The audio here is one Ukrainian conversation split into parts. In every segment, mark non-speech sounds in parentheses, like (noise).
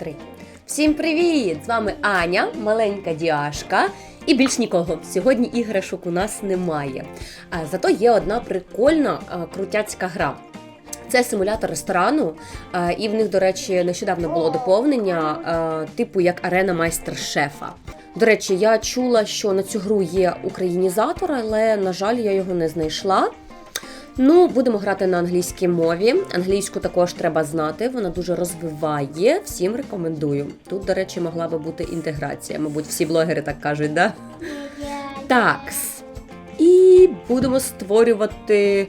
Три. Всім привіт! З вами Аня, маленька діашка. І більш нікого. Сьогодні іграшок у нас немає. Зато є одна прикольна крутяцька гра. Це симулятор ресторану, і в них, до речі, нещодавно було доповнення, типу як арена майстер-шефа. До речі, я чула, що на цю гру є українізатор, але, на жаль, я його не знайшла. Ну, будемо грати на англійській мові. Англійську також треба знати, вона дуже розвиває. Всім рекомендую. Тут, до речі, могла би бути інтеграція. Мабуть, всі блогери так кажуть, да? Так. І будемо створювати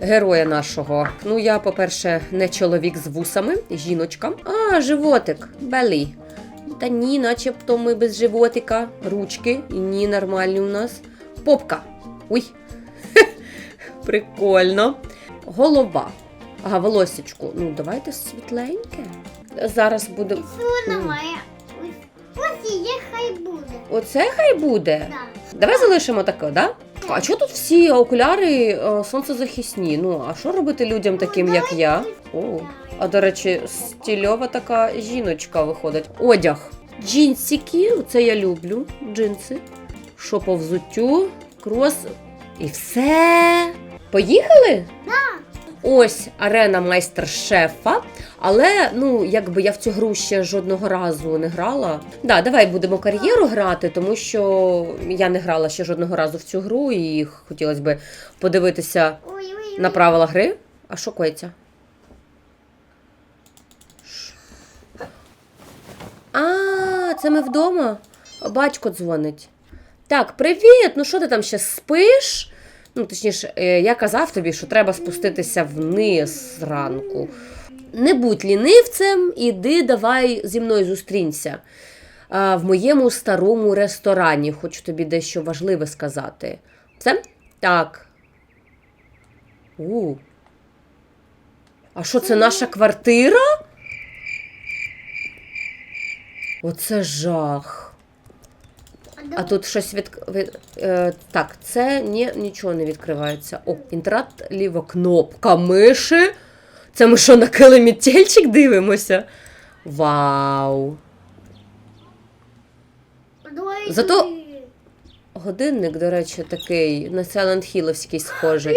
героя нашого. Ну, я, по-перше, не чоловік з вусами, жіночка. А, животик, белі. Та ні, начебто ми без животика. Ручки. Ні, нормальні у нас. Попка. Уй. (laughs) Прикольно. Голова. Ага, волосечку. Ну, давайте світленьке. Зараз буде. Ось- Ось є, хай буде. Оце хай буде. Да. Давай залишимо таке, да? А чого тут всі окуляри е, сонцезахисні? Ну, а що робити людям таким, як я? О, а до речі, стільова така жіночка виходить. Одяг. Джинсики, це я люблю. Джинси. Що по взуттю, крос. І все. Поїхали? Ось арена майстер-шефа. Але ну, якби я в цю гру ще жодного разу не грала. Да, давай будемо кар'єру грати, тому що я не грала ще жодного разу в цю гру, і хотілося б подивитися на правила гри. А що коїться? А, це ми вдома. Батько дзвонить. Так, привіт! Ну що ти там ще спиш? Ну, точніше, е, я казав тобі, що треба спуститися вниз зранку. Не будь лінивцем, іди давай зі мною зустрінься. В моєму старому ресторані. Хочу тобі дещо важливе сказати. Все? Так. У. А що це наша квартира? Оце жах. А тут щось від... Е, так, це ні, нічого не відкривається. О, інтернет ліва кнопка миші. Це ми що на килимі дивимося? Вау! Зато- Годинник, до речі, такий на Silent Хіловський схожий.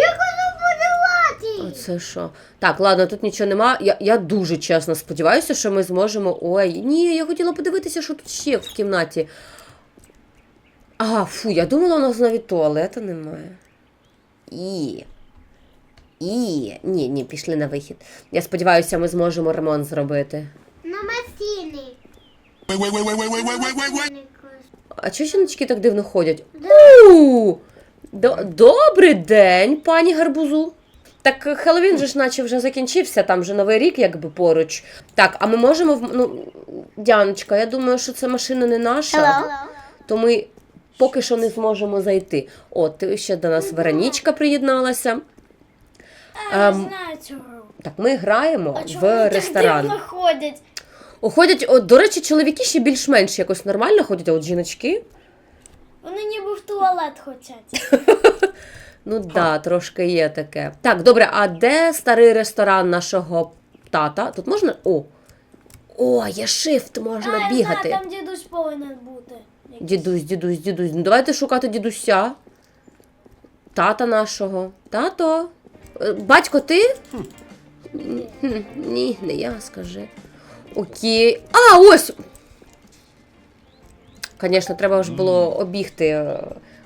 Оце що? Так, ладно, тут нічого нема. Я, я дуже чесно сподіваюся, що ми зможемо. Ой, ні, я хотіла подивитися, що тут ще в кімнаті. А, фу, я думала, у нас навіть туалету немає. І. І. Ні, ні, пішли на вихід. Я сподіваюся, ми зможемо ремонт зробити. На масіни. А чого жіночки так дивно ходять? У! До- Добрий день, пані гарбузу. Так е, Хеллоуін же ж наче вже закінчився, там вже Новий рік якби поруч. Так, а ми можемо в- ну, Дяночка, я думаю, що це машина не наша. То ми поки що не зможемо зайти. О, ти ще до нас Веронічка приєдналася. Я Ем, знаю гру. Так, ми граємо А чому в так ресторан. дивно ходять? Ходять, от, до речі, чоловіки ще більш-менш якось нормально ходять, а от жіночки. Вони ніби в туалет хочуть. (laughs) Ну так, да, трошки є таке. Так, добре, а де старий ресторан нашого тата? Тут можна. О! О, є шифт, можна а, я бігати. знаю, там дідусь повинен бути. Дідусь, дідусь, дідусь. Ну давайте шукати дідуся. Тата нашого. Тато. Е, Батько, ти? Хм, Ні, не я, скажи. Окей. А, ось! Звісно, треба ж було обігти е,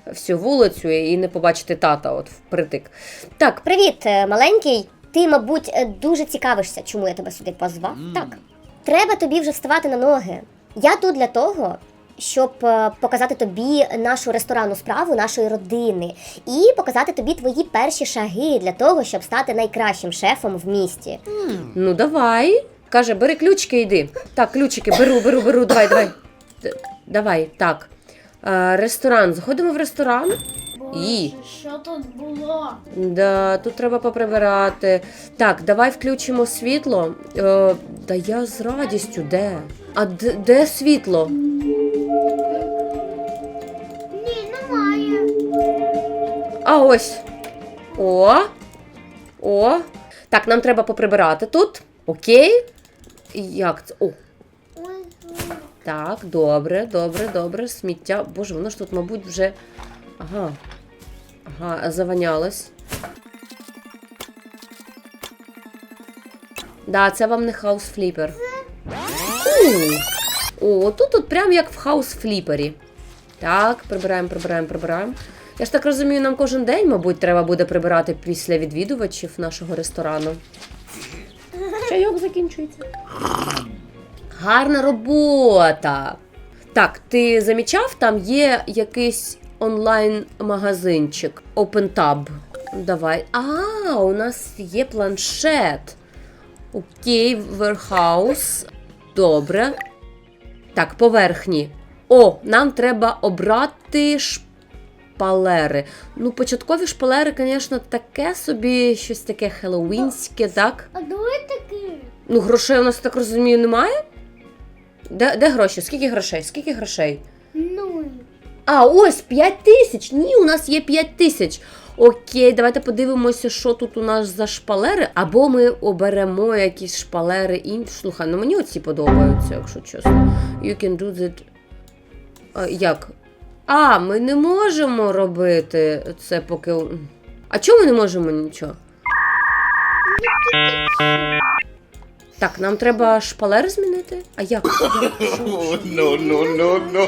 всю вулицю і не побачити тата, от впритик. Так, Привіт, е, маленький. Ти, мабуть, дуже цікавишся, чому я тебе сюди позвав. Так. Треба тобі вже вставати на ноги. Я тут для того, щоб е, показати тобі нашу ресторанну справу нашої родини і показати тобі твої перші шаги для того, щоб стати найкращим шефом в місті. Ну давай. Каже, бери ключики, йди. Так, ключики, беру, беру, беру, давай, давай. Давай, так. Е, ресторан. Заходимо в ресторан. І. Що тут було? Да, тут треба поприбирати. Так, давай включимо світло. Е, да я з радістю, де? А де, де світло? Ні, немає. А ось. О. О. Так, нам треба поприбирати тут. Окей. Як це? О. Так, добре, добре, добре. Сміття. Боже, воно ж тут, мабуть, вже. Ага. Ага, заванялось. Да, це вам не хаус фліпер. О, тут тут прям як в хаус фліпері. Так, прибираємо, прибираємо, прибираємо. Я ж так розумію, нам кожен день, мабуть, треба буде прибирати після відвідувачів нашого ресторану. Чайок закінчується. Гарна робота. Так, ти замічав, там є якийсь онлайн-магазинчик OpenTab. Давай. А, у нас є планшет. Окей, warehouse. Добре. Так, поверхні. О, нам треба обрати шпалери. Ну, початкові шпалери, звісно, таке собі, щось таке хеллоуінське, так? А давай таки. Ну, грошей у нас, так розумію, немає? Де, де гроші? Скільки грошей? Скільки грошей? Нуль. А, ось 5 тисяч. Ні, у нас є 5 тисяч. Окей, давайте подивимося, що тут у нас за шпалери. Або ми оберемо якісь шпалери інші. Слухай, ну мені оці подобаються, якщо чесно. You can do that. А, як? А, ми не можемо робити це поки. А чому ми не можемо нічого? Так, нам треба шпалери змінити? А як? No, no, no, no.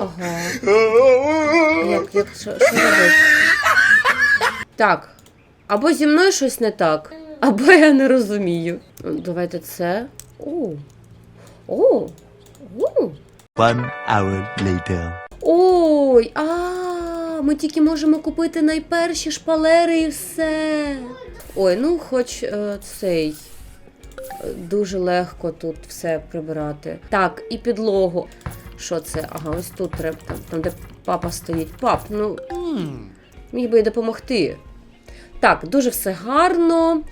Ага. Як, як, що, що робити? Так. Або зі мною щось не так, або я не розумію. Давайте це. О. О. О. One hour later. Ой, а ми тільки можемо купити найперші шпалери і все. Ой, ну хоч е, цей. е, Дуже легко тут все прибирати. Так, і підлогу. Що це? Ага, ось тут треба, там, там де папа стоїть. Пап, ну міг би допомогти. Так, дуже все гарно,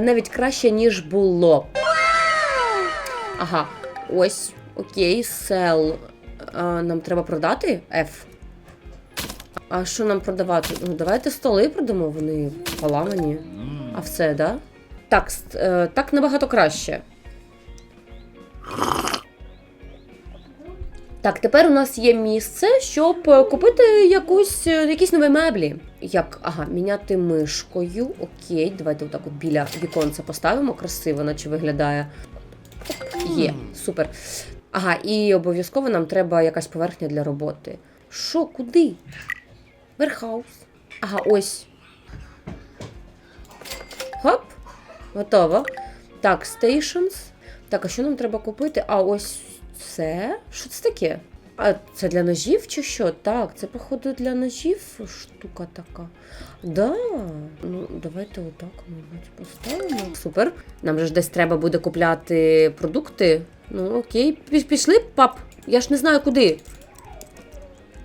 навіть краще, ніж було. Ага, ось, окей, сел. Нам треба продати F. А що нам продавати? Ну, давайте столи продамо, вони поламані. А все, да? Так, е, так набагато краще. Так, тепер у нас є місце, щоб е, купити якусь, е, якісь нові меблі. Як, ага, міняти мишкою. Окей, давайте отак от біля віконця поставимо. Красиво, наче виглядає. Є, супер. Ага, і обов'язково нам треба якась поверхня для роботи. Що, куди? Верхаус. Ага, ось. Хоп. Готово. Так, stations. Так, а що нам треба купити? А ось це. Що це таке? А це для ножів чи що? Так, це, походу, для ножів штука така. Да. Ну, давайте отак, мабуть, поставимо. Супер. Нам же ж десь треба буде купляти продукти. Ну, окей. Пішли, пап. Я ж не знаю куди.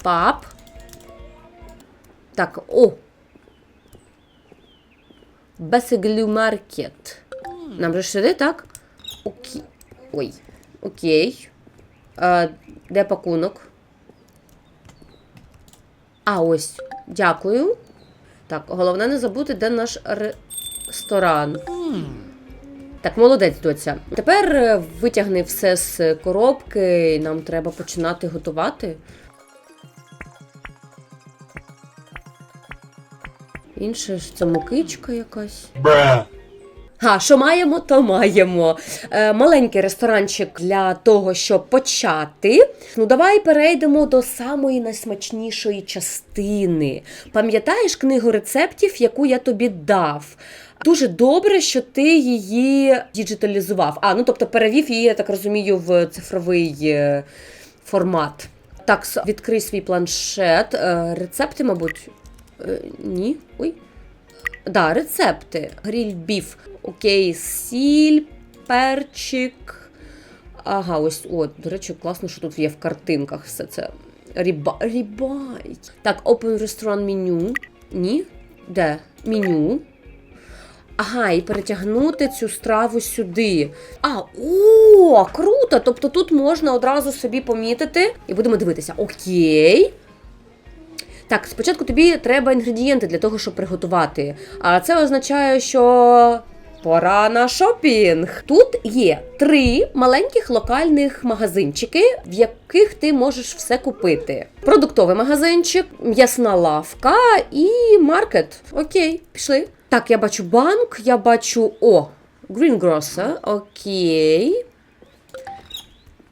Пап. Так, о. Бесеглю маркет. Нам же сюди, так? Окей. Ой. Окей. А, де пакунок? А, ось. Дякую. Так, головне не забути, де наш ресторан. Так, молодець, доця. Тепер е, витягни все з коробки, і нам треба починати готувати. Інше ж це мукичка якась. А, що маємо, то маємо. Е, маленький ресторанчик для того, щоб почати. Ну, давай перейдемо до самої найсмачнішої частини. Пам'ятаєш книгу рецептів, яку я тобі дав? Дуже добре, що ти її діджиталізував. А, ну тобто перевів її, я так розумію, в цифровий е, формат. Так, відкрий свій планшет. Е, рецепти, мабуть. Е, ні. Ой. Да, рецепти. Гріль біф. Окей, сіль, перчик. Ага, ось, о, до речі, класно, що тут є в картинках все це. Ріба... Рібай. Так, open restaurant menu. Ні? Де? Меню. Ага, і перетягнути цю страву сюди. А, о, круто! Тобто тут можна одразу собі помітити і будемо дивитися. Окей. Так, спочатку тобі треба інгредієнти для того, щоб приготувати. А це означає, що Пора на шопінг. Тут є три маленьких локальних магазинчики, в яких ти можеш все купити: продуктовий магазинчик, м'ясна лавка і маркет. Окей, пішли. Так, я бачу банк, я бачу. О, Greengrocer. Окей.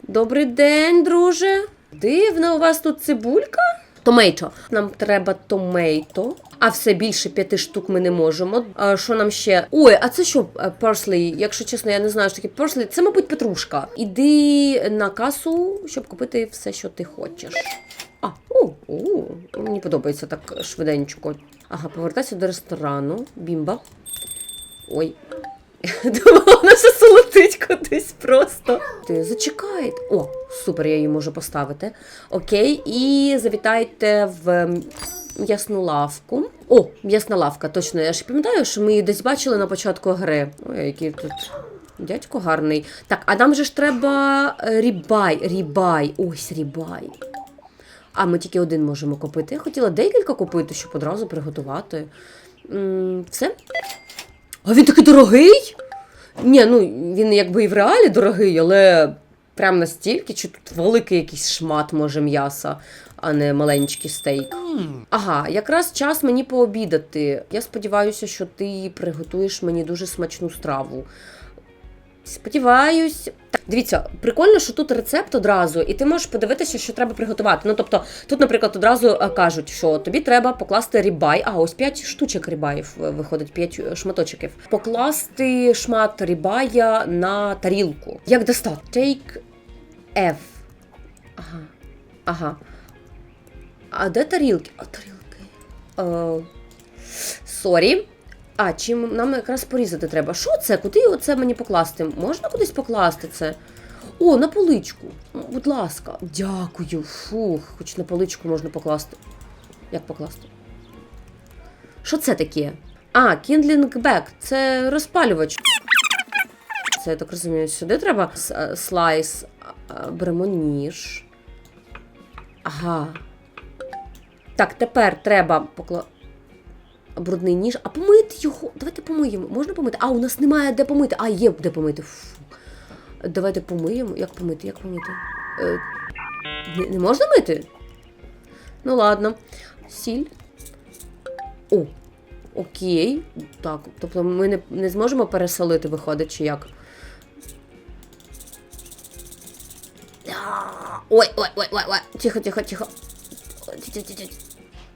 Добрий день, друже. Дивна у вас тут цибулька? Томейто. Нам треба томейто. А все більше п'яти штук ми не можемо. А що нам ще? Ой, а це що перслі? Якщо чесно, я не знаю, що таке перслі. Це, мабуть, петрушка. Іди на касу, щоб купити все, що ти хочеш. А, у, у, мені подобається так швиденько. Ага, повертайся до ресторану. Бімба. Ой. (laughs) Думала, вона ще солотить кудись просто. Ти зачекайте. О, супер, я її можу поставити. Окей, і завітайте в м'ясну лавку. О, м'ясна лавка, точно. Я ж пам'ятаю, що ми її десь бачили на початку гри. Ой, який тут дядько гарний. Так, а нам же ж треба е, рібай, рібай. Ось рібай. А ми тільки один можемо купити. Я хотіла декілька купити, щоб одразу приготувати. Все. А він такий дорогий? Ні, ну він якби і в реалі дорогий, але прям настільки, чи тут великий якийсь шмат, може, м'яса, а не маленький стейк. Ага, якраз час мені пообідати. Я сподіваюся, що ти приготуєш мені дуже смачну страву. Сподіваюсь. Дивіться, прикольно, що тут рецепт одразу, і ти можеш подивитися, що треба приготувати. Ну, тобто, тут, наприклад, одразу е, кажуть, що тобі треба покласти рібай, а ось 5 штучок рібаїв е, виходить, 5 шматочків. Покласти шмат рібая на тарілку. Як достати? Take F. Ага. Ага. А де тарілки? А тарілки. Е, Сорі. А, чим нам якраз порізати треба? Що це? Куди оце мені покласти? Можна кудись покласти це? О, на поличку. Будь ласка. Дякую. Фух, хоч на поличку можна покласти. Як покласти? Що це таке? А, Back. Це розпалювач. Це, я так розумію, сюди треба е, слайс. Беремо. Ага. Так, тепер треба покла... брудний ніж. А помити його. Давайте помиємо. Можна помити? А, у нас немає де помити. А, є де помити. Фу. Давайте помиємо. Як помити? Як помити? Е, не, не можна мити? Ну ладно. Сіль. О, окей. Так, тобто ми не, не зможемо пересолити, виходить, чи як? Ой, ой, ой, ой, ой. Тихо, тихо, тихо. Ой, тихо, тихо, тихо.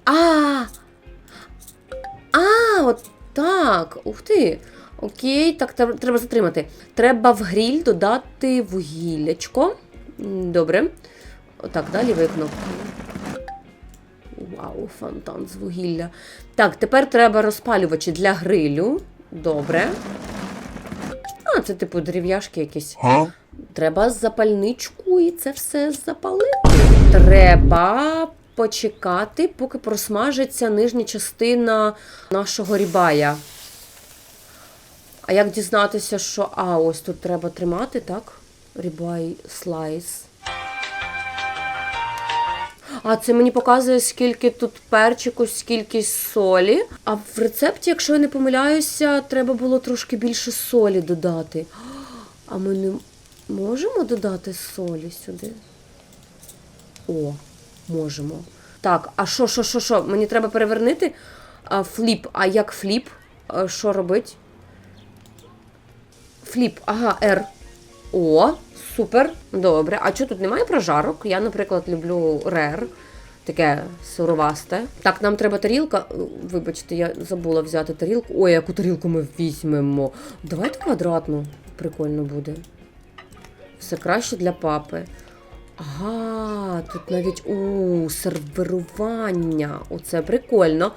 А! А, от так. Ух ти. Окей, так треба затримати. Треба в гріль додати вугіллячко. Добре. Отак, далі викнув. Вау, фонтан з вугілля. Так, тепер треба розпалювачі для грилю. Добре. А, це типу дерев'яшки якісь. Huh? Треба запальничку і це все запалити. Треба почекати, поки просмажиться нижня частина нашого рібая. А як дізнатися, що. А, ось тут треба тримати, так? Рібай слайс. А це мені показує, скільки тут перчику, скільки солі. А в рецепті, якщо я не помиляюся, треба було трошки більше солі додати. А ми не можемо додати солі сюди? О, можемо. Так, а що, що, що, що? Мені треба перевернути а, фліп. А як фліп? А, що робить? Фліп, ага, R. О, супер. Добре. А чого тут немає прожарок? Я, наприклад, люблю рер. Таке суровасте. Так, нам треба тарілка. Вибачте, я забула взяти тарілку. Ой, яку тарілку ми візьмемо. Давайте квадратну. Прикольно буде. Все краще для папи. Ага, тут навіть у сервірування. Оце прикольно.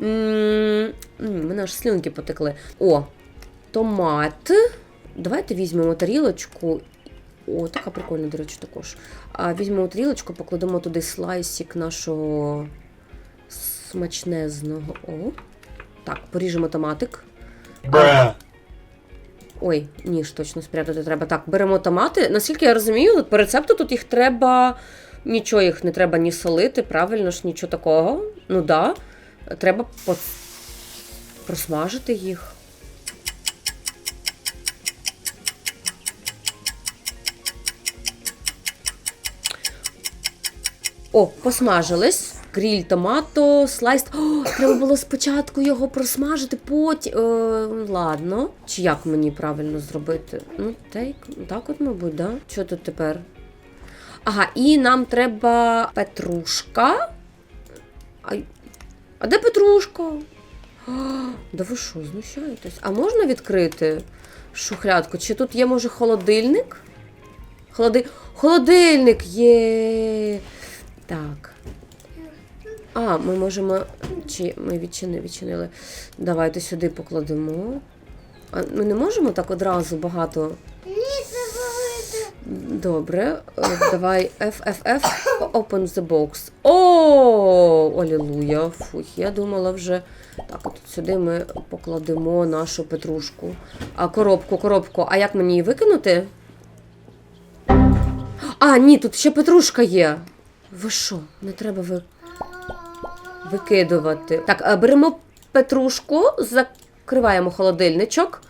М, м, Мене аж слюнки потекли. О, томат. Давайте візьмемо тарілочку. О, така прикольна, до речі, також. А, візьмемо тарілочку, покладемо туди слайсик нашого смачнезного. О. Так, поріжемо томатик. Bruh. Ой, ніж точно спрятати треба. Так, беремо томати. Наскільки я розумію, по рецепту тут їх треба. Нічого їх не треба ні солити, правильно ж, нічого такого. Ну да. Треба по... просмажити їх. О, посмажились. Гріль, томато, слайс. О, треба було спочатку його просмажити, потім. Е, ладно. Чи як мені правильно зробити? Ну, тейк, так от, мабуть, да? Що тут тепер? Ага, і нам треба петрушка. А, а де петрушка? А, да ви що, знущаєтесь? А можна відкрити шухлядку? Чи тут є, може, холодильник? Холоди... Холодильник є. Так. А, ми можемо. Чи ми відчини, відчинили. Давайте сюди покладемо. А ми не можемо так одразу багато. Ні, це велике. Добре. Е, Давай FFF. Open the box. О, алілуя. Фух, я думала вже. Так, от сюди ми покладемо нашу петрушку. А коробку, коробку. А як мені її викинути? А, ні, тут ще петрушка є. Ви що? Не треба ви... викидувати. Так, е, беремо петрушку, закриваємо холодильничок.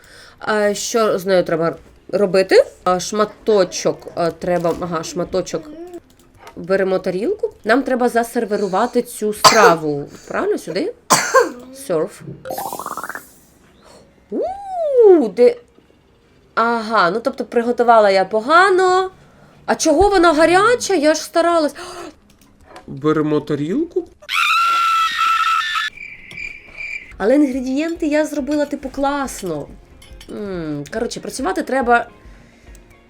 Е, Що з нею треба робити? Е, Шматочок треба. Ага, шматочок. Беремо тарілку. Нам треба засервірувати цю страву. Правильно сюди? Серв. У, де. Ага, ну тобто приготувала я погано. А чого вона гаряча? Я ж старалась. Беремо тарілку. Але інгредієнти я зробила, типу, класно. коротше, працювати треба.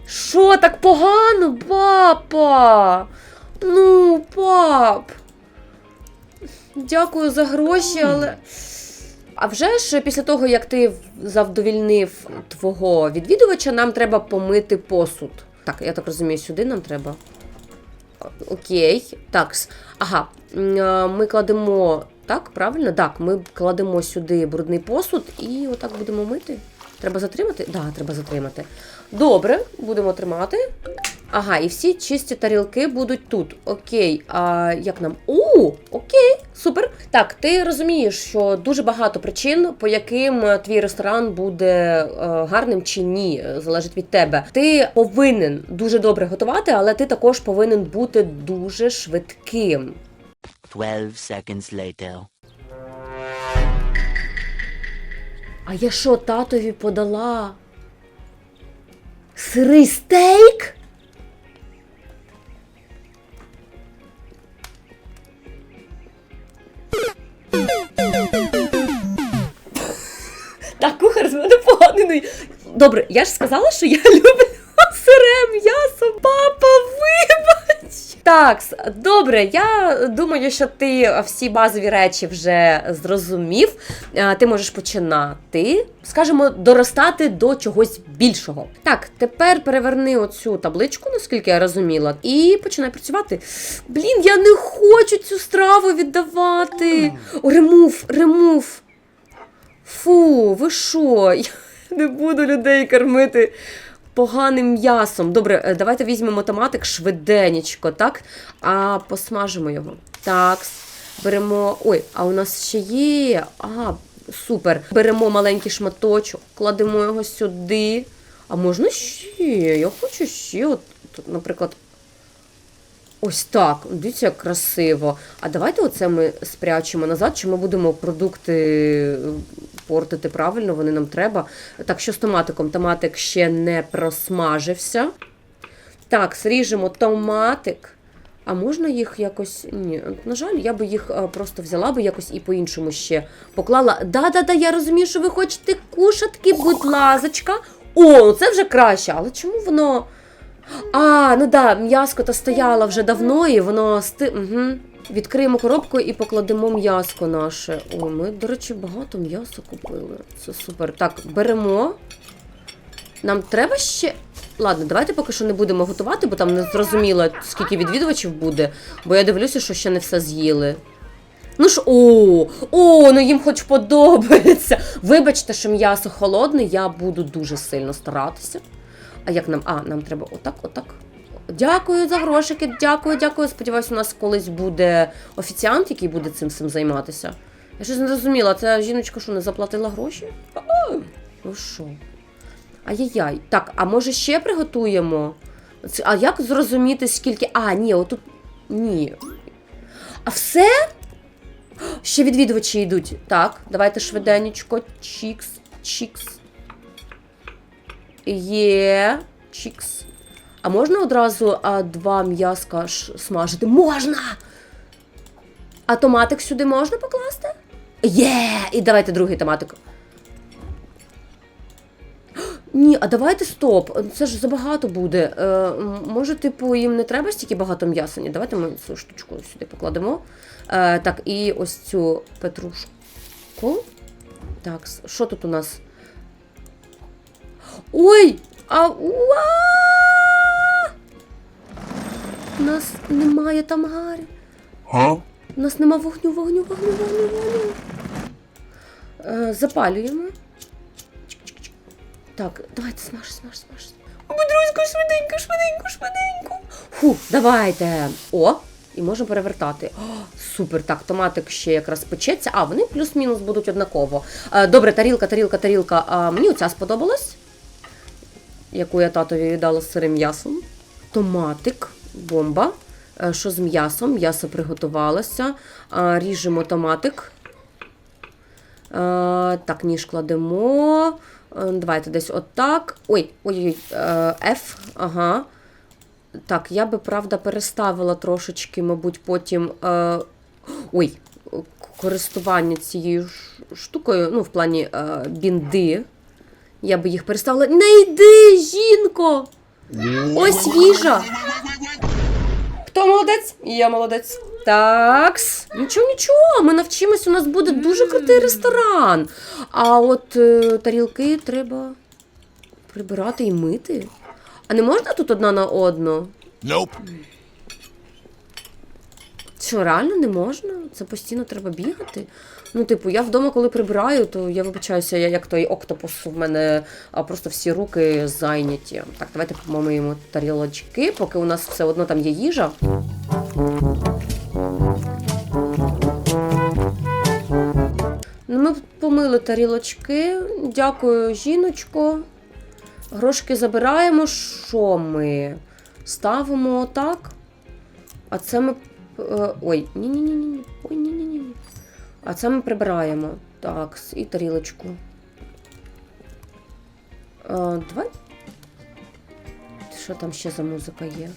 Що так погано, папа? Ну, пап. Дякую за гроші, але. А вже ж після того, як ти завдовільнив твого відвідувача, нам треба помити посуд. Так, я так розумію, сюди нам треба. Окей. Так. Ага. Ми кладемо. Так, правильно? Так, ми кладемо сюди брудний посуд і отак будемо мити. Треба затримати? Так, да, треба затримати. Добре, будемо тримати. Ага, і всі чисті тарілки будуть тут. Окей, а як нам? У, окей, супер. Так, ти розумієш, що дуже багато причин, по яким твій ресторан буде е, гарним чи ні, залежить від тебе. Ти повинен дуже добре готувати, але ти також повинен бути дуже швидким. 12 seconds later. А я що татові подала? Сирий стейк? Так, кухар з мене поганий. Добре, я ж сказала, що я (laughs) люблю сире м'ясо. Вибач. Так, добре, я думаю, що ти всі базові речі вже зрозумів. Е, Ти можеш починати, скажімо, доростати до чогось більшого. Так, тепер переверни оцю табличку, наскільки я розуміла, і починай працювати. Блін, я не хочу цю страву віддавати. О, ремув, ремув. Фу, ви що? (laughs) Я не буду людей кормити поганим м'ясом. Добре, е, давайте візьмемо томатик швиденечко, так? А посмажимо його. Так, беремо. Ой, а у нас ще є. Ага, супер. Беремо маленький шматочок, кладемо його сюди. А можна ще? Я хочу ще. От, наприклад. Ось так. Дивіться, як красиво. А давайте оце ми спрячемо назад, чи ми будемо продукти е, портити правильно, вони нам треба. Так, що з томатиком? Томатик ще не просмажився. Так, сріжемо томатик. А можна їх якось. Ні, на жаль, я би їх е, просто взяла би якось і по-іншому ще поклала. Да-да-да, я розумію, що ви хочете кушатки, будь лазочка. О, це вже краще, але чому воно. А, ну да, м'яско то стояло вже давно, і воно сти. Угу. Відкриємо коробку і покладемо м'яско наше. О, ми, до речі, багато м'яса купили. Це супер. Так, беремо. Нам треба ще. Ладно, давайте поки що не будемо готувати, бо там не зрозуміло, скільки відвідувачів буде, бо я дивлюся, що ще не все з'їли. Ну ж, о, о, ну їм хоч подобається. Вибачте, що м'ясо холодне, я буду дуже сильно старатися. А як нам? А, нам треба отак, отак. Дякую за грошики, дякую, дякую. Сподіваюсь, у нас колись буде офіціант, який буде цим всім займатися. Я щось не зрозуміла, ця жіночка що не заплатила гроші? Ну що? Ай-яй-яй. Так, а може ще приготуємо? А як зрозуміти, скільки. А, ні, отут. Ні. А все? Ще відвідувачі йдуть. Так, давайте швиденечко. Чікс, чікс. Є. Чікс. А можна одразу а, два м'язка смажити? Можна! А томатик сюди можна покласти? Є! І давайте другий томатик. Ні, а давайте стоп. Це ж забагато буде. Е, може, типу, їм не треба стільки багато м'яса? Ні, давайте ми цю штучку сюди покладемо. Е, так, і ось цю петрушку. Так, що тут у нас? Ой! А! У нас немає там гарі. Huh? У нас нема вогню, вогню, вогню, вогню, вогню. Е, запалюємо. Так, давайте смаж, смаж, смаж. Будь друзько, швиденько, швиденько, швиденько. Фу, давайте. О, і можемо перевертати. О, супер, так, томатик ще якраз печеться. А, вони плюс-мінус будуть однаково. Е, добре, тарілка, тарілка, тарілка. А, мені оця сподобалась, яку я татові віддала з сирим м'ясом. Томатик, бомба. Е, Що з м'ясом? М'ясо приготувалося. Ріжемо томатик. Е, Так, ніж кладемо. Е, Давайте десь отак. Ой, ой-ой, е, F, ага. Так, я би, правда, переставила трошечки, мабуть, потім. е, Ой, користування цією штукою, ну, в плані е, бінди. Я би їх переставила. Не йди, жінко! Ось їжа! Хто молодець? Я молодець. Такс. Нічого, нічого. Ми навчимось, у нас буде дуже крутий ресторан. А от е, тарілки треба прибирати і мити. А не можна тут одна на одну? Nope. Що, реально не можна? Це постійно треба бігати. Ну, типу, я вдома, коли прибираю, то я вибачаюся, я як той октопус, в мене а, просто всі руки зайняті. Так, давайте помиємо тарілочки, поки у нас все одно там є їжа. Ну, ми помили тарілочки. Дякую, жіночко. Грошки забираємо. Що ми? Ставимо отак. А це ми. Е, Ой, ні-ні-ні. Ой, ні-ні-ні. А це ми прибираємо. Так, і тарілочку. А, давай. Що там ще за музика є?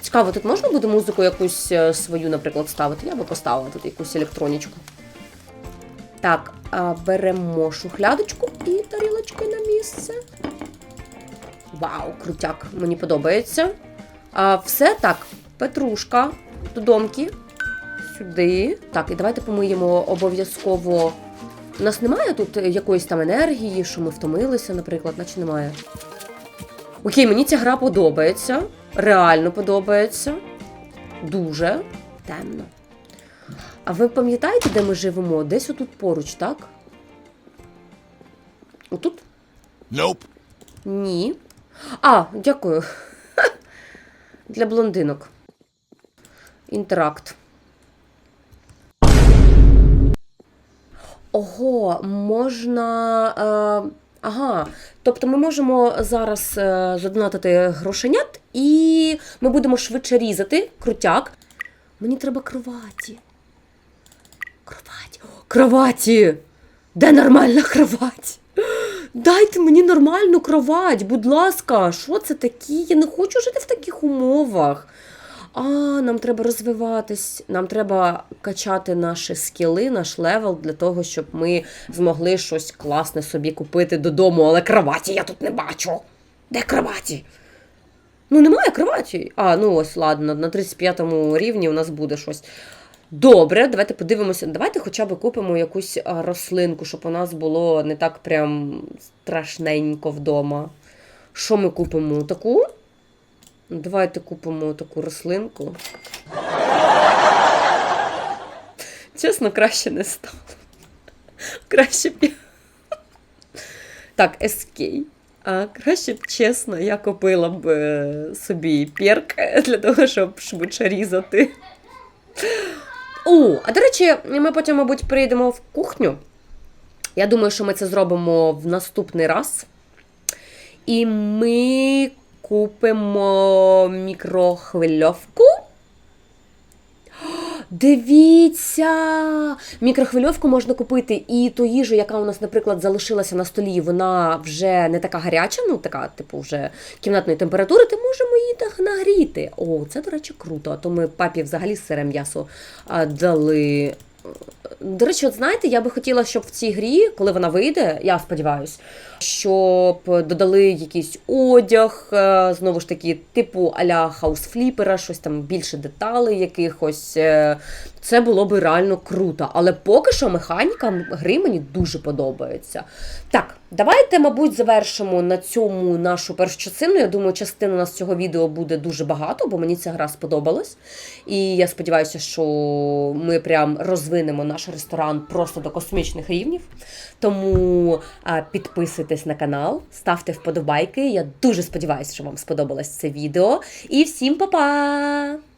Цікаво, тут можна буде музику якусь е, свою, наприклад, ставити? Я би поставила тут якусь електронічку. Так, а, беремо шухлядочку і тарілочки на місце. Вау, крутяк, мені подобається. А, все так, петрушка, додомки. Сюди. Так, і давайте помиємо обов'язково. У нас немає тут якоїсь там енергії, що ми втомилися, наприклад, наче немає. Окей, мені ця гра подобається. Реально подобається. Дуже темно. А ви пам'ятаєте, де ми живемо? Десь отут поруч, так? Отут? Nope. Ні. А, дякую. (laughs) Для блондинок. Інтеракт. Ого, можна. Е, ага. Тобто ми можемо зараз е, задонатити грошенят, і ми будемо швидше різати крутяк. Мені треба кроваті. Кроваті. Кроваті! Де нормальна кровать? Дайте мені нормальну кровать, будь ласка, що це такі? Я не хочу жити в таких умовах. А, нам треба розвиватись, нам треба качати наші скіли, наш левел для того, щоб ми змогли щось класне собі купити додому, але кроваті я тут не бачу. Де кроваті? Ну, немає кроваті. А, ну ось, ладно, на 35 рівні у нас буде щось. Добре, давайте подивимося. Давайте хоча б купимо якусь рослинку, щоб у нас було не так прям страшненько вдома. Що ми купимо? Таку? Ну, Давайте купимо таку рослинку. Чесно, краще не стало. Краще б. Так, ескей. А краще б чесно, я купила б е, собі перк для того, щоб швидше різати. О, а до речі, ми потім, мабуть, прийдемо в кухню. Я думаю, що ми це зробимо в наступний раз. І ми купимо мікрохвильовку. (gasps) Дивіться! Мікрохвильовку можна купити, і ту їжу, яка у нас, наприклад, залишилася на столі, вона вже не така гаряча, ну така, типу, вже кімнатної температури, то можемо її так нагріти. О, це, до речі, круто. А то ми папі взагалі сире м'ясо дали. До речі, от знаєте, я би хотіла, щоб в цій грі, коли вона вийде, я сподіваюся, щоб додали якийсь одяг, е, знову ж таки, типу аля хаусфліпера, щось там більше деталей якихось. е, Це було би реально круто. Але поки що механіка гри мені дуже подобається. Так, давайте, мабуть, завершимо на цьому нашу першу частину. Я думаю, частин у нас цього відео буде дуже багато, бо мені ця гра сподобалась. І я сподіваюся, що ми прям розвинемо наш ресторан просто до космічних рівнів. Тому підписуйтесь на канал, ставте вподобайки. Я дуже сподіваюся, що вам сподобалось це відео. І всім па-па!